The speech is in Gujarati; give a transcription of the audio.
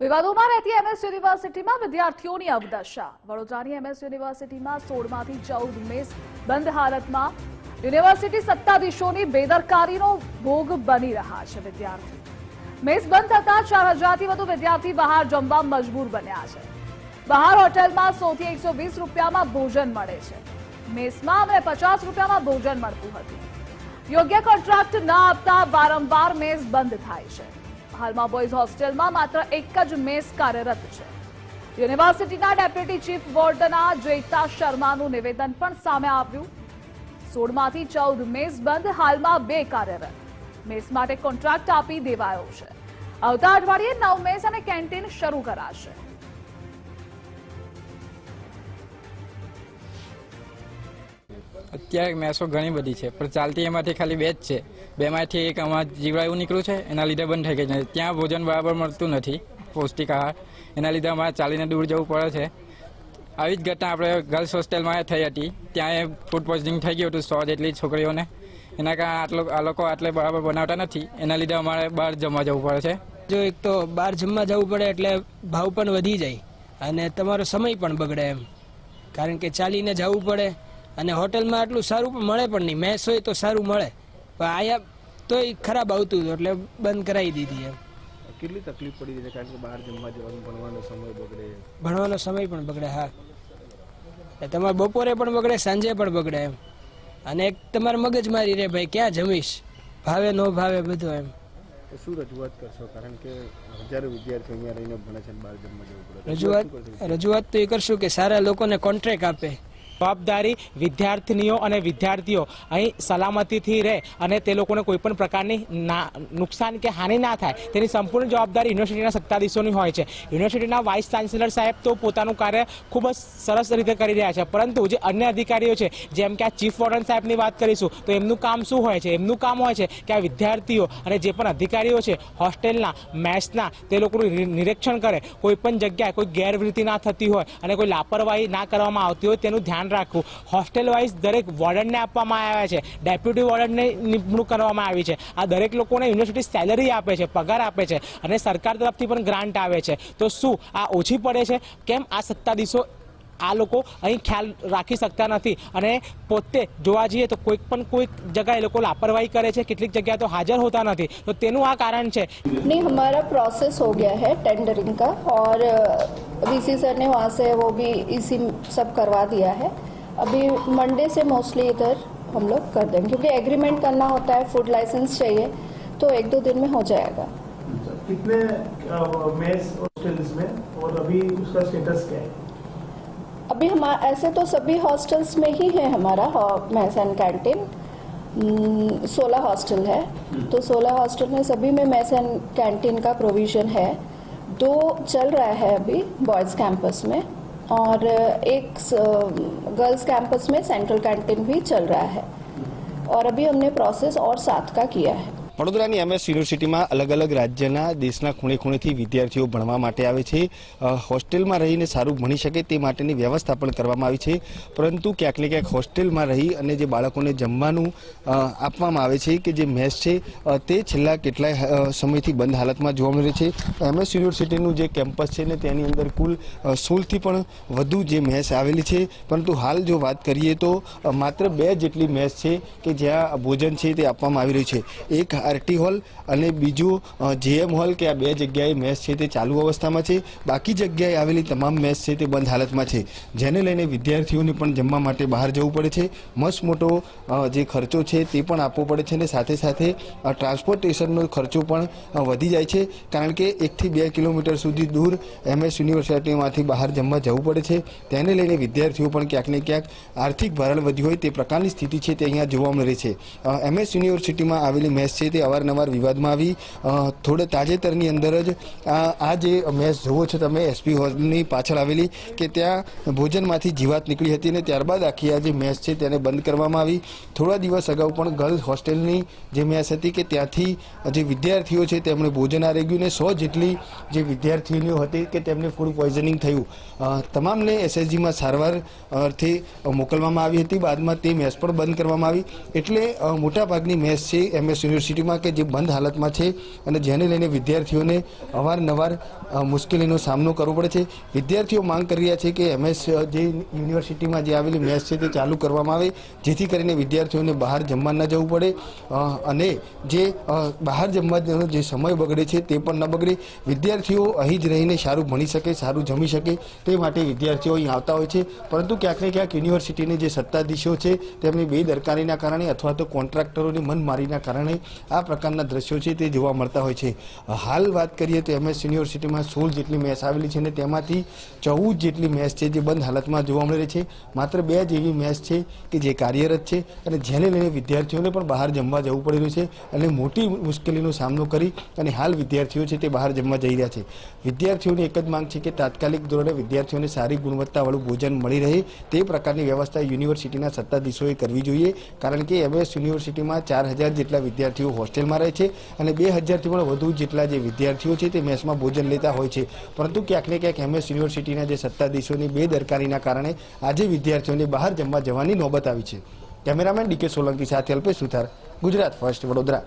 વિવાદોમાં રહેતી એમએસ યુનિવર્સિટીમાં વિદ્યાર્થીઓની અવદશા. વડોદરાની એમએસ યુનિવર્સિટીમાં સોળમાંથી ચૌદ મેસ બંધ હાલતમાં. યુનિવર્સિટી સત્તાધીશોની બેદરકારીનો ભોગ બની રહ્યા છે વિદ્યાર્થી. મેસ બંધ થતા ચાર હજારથી વધુ વિદ્યાર્થી બહાર જમવા મજબૂર બન્યા છે. બહાર હોટેલમાં સોથી એકસો વીસ રૂપિયામાં ભોજન મળે છે. મેસમાં અમને પચાસ રૂપિયામાં ભોજન મળતું હતું. યોગ્ય કોન્ટ્રાક્ટ ન આપતા વારંવાર મેસ બંધ થાય છે. હાલમાં બોયઝ હોસ્ટેલમાં માત્ર એક જ મેસ કાર્યરત છે. યુનિવર્સિટીના ડેપ્યુટી ચીફ વોર્ડના જયતા શર્માનું નિવેદન પણ સામે આવ્યું. સોળમાંથી ચૌદ મેસ બંધ, હાલમાં બે કાર્યરત. મેસ માટે કોન્ટ્રાક્ટ આપી દેવાયો છે. આવતા અઠવાડિયે નવ મેસ અને કેન્ટીન શરૂ કરાશે. અત્યારે મેસો ઘણી બધી છે, પણ ચાલતી એમાંથી ખાલી બે જ છે. બેમાંથી એક આમાં જીવડાયું નીકળ્યું છે, એના લીધે બંધ થઈ ગઈ છે. ત્યાં ભોજન બરાબર મળતું નથી, પૌષ્ટિક આહાર. એના લીધે અમારે ચાલીને દૂર જવું પડે છે. આવી જ ઘટના આપણે ગર્લ્સ હોસ્ટેલમાં થઈ હતી. ત્યાં એ ફૂડ પોઈઝનિંગ થઈ ગયું હતું સો જેટલી છોકરીઓને. એના કારણે આટલો આ લોકો આટલે બરાબર બનાવતા નથી. એના લીધે અમારે બહાર જમવા જવું પડે છે. જો એક તો બહાર જમવા જવું પડે એટલે ભાવ પણ વધી જાય. અને તમારો સમય પણ બગડે એમ. કારણ કે ચાલીને જવું પડે. અને હોટલમાં આટલું સારું પણ મળે પણ નહીં. મેસ હોય તો સારું મળે. પણ આયા તોય ખરાબ આવતું હતું એટલે બંધ કરાવી દીધી એમ. કેટલી તકલીફ પડી રહી છે? કારણ કે બહાર જમવા જવાનું ભણવાનો સમય બગડે. ભણવાનો સમય પણ બગડે હા. તમારે બપોરે પણ બગડે સાંજે પણ બગડે એમ. અને એક તમારે મગજમારી રે ભાઈ ક્યાં જમીશ? ભાવે ન ભાવે બધું એમ. શું રજૂઆત કરશો? કારણ કે હજારો વિદ્યાર્થીઓ અહીંયા રહીને ભણે છે બહાર જમવા જવું પડે. રજૂઆત રજૂઆત તો એ કરશું કે સારા લોકોને કોન્ટ્રાક્ટ આપે. જવાબદારી વિદ્યાર્થીનીઓ અને વિદ્યાર્થીઓ. અહીં સલામતીથી રહે અને તે લોકોને કોઈ પણ પ્રકારની નુકસાન કે હાનિ ના થાય, તેની સંપૂર્ણ જવાબદારી યુનિવર્સિટીના સત્તાધીશોની હોય છે. યુનિવર્સિટીના વાઇસ ચાન્સેલર સાહેબ તો પોતાનું કાર્ય ખૂબ જ સરસ રીતે કરી રહ્યા છે. પરંતુ જે અન્ય અધિકારીઓ છે, જેમ કે આ ચીફ વોર્ડન સાહેબની વાત કરીશું, તો એમનું કામ શું હોય છે? એમનું કામ હોય છે કે આ વિદ્યાર્થીઓ અને જે પણ અધિકારીઓ છે, હોસ્ટેલના મેથ્સના તે લોકોનું નિરીક્ષણ કરે. કોઈ પણ જગ્યાએ કોઈ ગેરવૃત્તિ ના થતી હોય અને કોઈ લાપરવાહી ના કરવામાં આવતી હોય તેનું ધ્યાન રાખવું. હોસ્ટેલ વાઇઝ દરેક વોર્ડનને આપવામાં આવ્યા છે. ડેપ્યુટી વોર્ડનને નિમણૂક કરવામાં આવી છે. આ દરેક લોકોને યુનિવર્સિટી સેલરી આપે છે, પગાર આપે છે અને સરકાર તરફથી પણ ગ્રાન્ટ આવે છે. તો શું આ ઓછી પડે છે? કેમ આ સત્તાધીશો આ લોકો અહીં ખ્યાલ રાખી શકતા નથી અને પોતે જોવા જઈએ તો કોઈક પણ કોઈક જગ્યાએ એ લોકો લાપરવાહી કરે છે કેટલીક જગ્યાએ તો હાજર હોતા નથી તો તેનું આ કારણ છે नहीं हमारा प्रोसेस हो गया है टेंडरिंग का और वीसी सर ने वहाँ से वो भी इसी सब करवा दिया है अभी मंडे से मोस्टली इधर हम लोग कर देंगे क्योंकि एग्रीमेंट करना होता है फूड लाइसेंस चाहिए तो एक दो दिन में हो जाएगा कितने मेस हॉस्टल्स में और अभी उसका स्टेटस क्या है अभी हम ऐसे तो सभी हॉस्टल्स में ही है हमारा मैस एंड कैंटीन। सोलह हॉस्टल है। तो सोलह हॉस्टल में सभी में मैस एंड कैंटीन का प्रोविज़न है। दो चल रहा है अभी बॉयज़ कैंपस में और एक गर्ल्स कैंपस में सेंट्रल कैंटीन भी चल रहा है। और अभी हमने प्रोसेस और सात का किया है। વડોદરાની એમએસ યુનિવર્સિટીમાં અલગ અલગ રાજ્યના દેશના ખૂણે ખૂણેથી વિદ્યાર્થીઓ ભણવા માટે આવે છે. હોસ્ટેલમાં રહીને સારું ભણી શકે તે માટેની વ્યવસ્થા પણ કરવામાં આવી છે. પરંતુ ક્યાંક ને ક્યાંક હોસ્ટેલમાં રહી અને જે બાળકોને જમવાનું આપવામાં આવે છે કે જે મેસ છે તે છેલ્લા કેટલાય સમયથી બંધ હાલતમાં જોવા મળે છે. એમએસ યુનિવર્સિટીનું જે કેમ્પસ છે ને તેની અંદર કુલ સોળથી પણ વધુ જે મેસ આવેલી છે. પરંતુ હાલ જો વાત કરીએ તો માત્ર બે જેટલી મેસ છે કે જ્યાં ભોજન છે તે આપવામાં આવી રહ્યું છે. એક આરટી હોલ અને બીજું જેએમ હોલ કે આ બે જગ્યાએ મેચ છે તે ચાલુ અવસ્થામાં છે. બાકી જગ્યાએ આવેલી તમામ મેચ છે તે બંધ હાલતમાં છે. જેને લઈને વિદ્યાર્થીઓને પણ જમવા માટે બહાર જવું પડે છે. મસ્ત મોટો જે ખર્ચો છે તે પણ આપવો પડે છે અને સાથે સાથે ટ્રાન્સપોર્ટેશનનો ખર્ચો પણ વધી જાય છે. કારણ કે એકથી બે કિલોમીટર સુધી દૂર એમએસ યુનિવર્સિટીમાંથી બહાર જમવા જવું પડે છે. તેને લઈને વિદ્યાર્થીઓ પણ ક્યાંક ક્યાંક આર્થિક ભારણ વધી હોય તે પ્રકારની સ્થિતિ છે તે અહીંયા જોવા મળે છે. એમએસ યુનિવર્સિટીમાં આવેલી મેચ છે તે અવારનવાર વિવાદમાં આવી. થોડે તાજેતરની અંદર જ આ આ જે મેચ જુઓ છો તમે, એસપી હોલની પાછળ આવેલી, કે ત્યાં ભોજનમાંથી જીવાત નીકળી હતી અને ત્યારબાદ આખી આ જે મેચ છે તેને બંધ કરવામાં આવી. થોડા દિવસ અગાઉ પણ ગર્લ્સ હોસ્ટેલની જે મેચ હતી કે ત્યાંથી જે વિદ્યાર્થીઓ છે તેમણે ભોજન આરોગ્યું ને સો જેટલી જે વિદ્યાર્થીનીઓ હતી કે તેમને ફૂડ પોઈઝનિંગ થયું. તમામને એસએસજીમાં સારવાર અર્થે મોકલવામાં આવી હતી. બાદમાં તે મેચ પણ બંધ કરવામાં આવી. એટલે મોટાભાગની મેચ છે એમએસ યુનિવર્સિટીમાં યુનિવર્સિટીમાં કે જે બંધ હાલતમાં છે અને જેને લઈને વિદ્યાર્થીઓને અવારનવાર મુશ્કેલીનો સામનો કરવો પડે છે. વિદ્યાર્થીઓ માંગ કરી રહ્યા છે કે એમએસ જે યુનિવર્સિટીમાં જે આવેલી મેચ છે તે ચાલુ કરવામાં આવે, જેથી કરીને વિદ્યાર્થીઓને બહાર જમવા ન જવું પડે. અને જે બહાર જમવાનો જે સમય બગડે છે તે પણ ન બગડે. વિદ્યાર્થીઓ અહીં જ રહીને સારું ભણી શકે, સારું જમી શકે, તે માટે વિદ્યાર્થીઓ અહીં આવતા હોય છે. પરંતુ ક્યાંક ને ક્યાંક યુનિવર્સિટીની જે સત્તાધીશો છે, તેમની બેદરકારીના કારણે અથવા તો કોન્ટ્રાક્ટરોની મનમારીના કારણે આ પ્રકારના દ્રશ્યો છે તે જોવા મળતા હોય છે. હાલ વાત કરીએ તો એમએસ યુનિવર્સિટીમાં સોળ જેટલી મેચ આવેલી છે અને તેમાંથી ચૌદ જેટલી મેચ છે જે બંધ હાલતમાં જોવા મળી રહી છે. માત્ર બે જ એવી મેચ છે કે જે કાર્યરત છે અને જેને લઈને વિદ્યાર્થીઓને પણ બહાર જમવા જવું પડી રહ્યું છે અને મોટી મુશ્કેલીનો સામનો કરી અને હાલ વિદ્યાર્થીઓ છે તે બહાર જમવા જઈ રહ્યા છે. વિદ્યાર્થીઓની એક જ માંગ છે કે તાત્કાલિક ધોરણે વિદ્યાર્થીઓને સારી ગુણવત્તાવાળું ભોજન મળી રહે તે પ્રકારની વ્યવસ્થા યુનિવર્સિટીના સત્તાધીશોએ કરવી જોઈએ. કારણ કે એમએસ યુનિવર્સિટીમાં ચાર હજાર જેટલા વિદ્યાર્થીઓ હોસ્ટેલમાં રહે છે અને બે હજારથી પણ વધુ જેટલા જે વિદ્યાર્થીઓ છે તે મેસમાં ભોજન લેતા હોય છે. પરંતુ ક્યાંક ને ક્યાંક એમએસ યુનિવર્સિટીના જે સત્તાધીશોની બેદરકારીના કારણે આજે વિદ્યાર્થીઓને બહાર જમવા જવાની નોબત આવી છે. કેમેરામેન ડીકે સોલંકી સાથે અલ્પેશ સુથાર, ગુજરાત ફર્સ્ટ વડોદરા.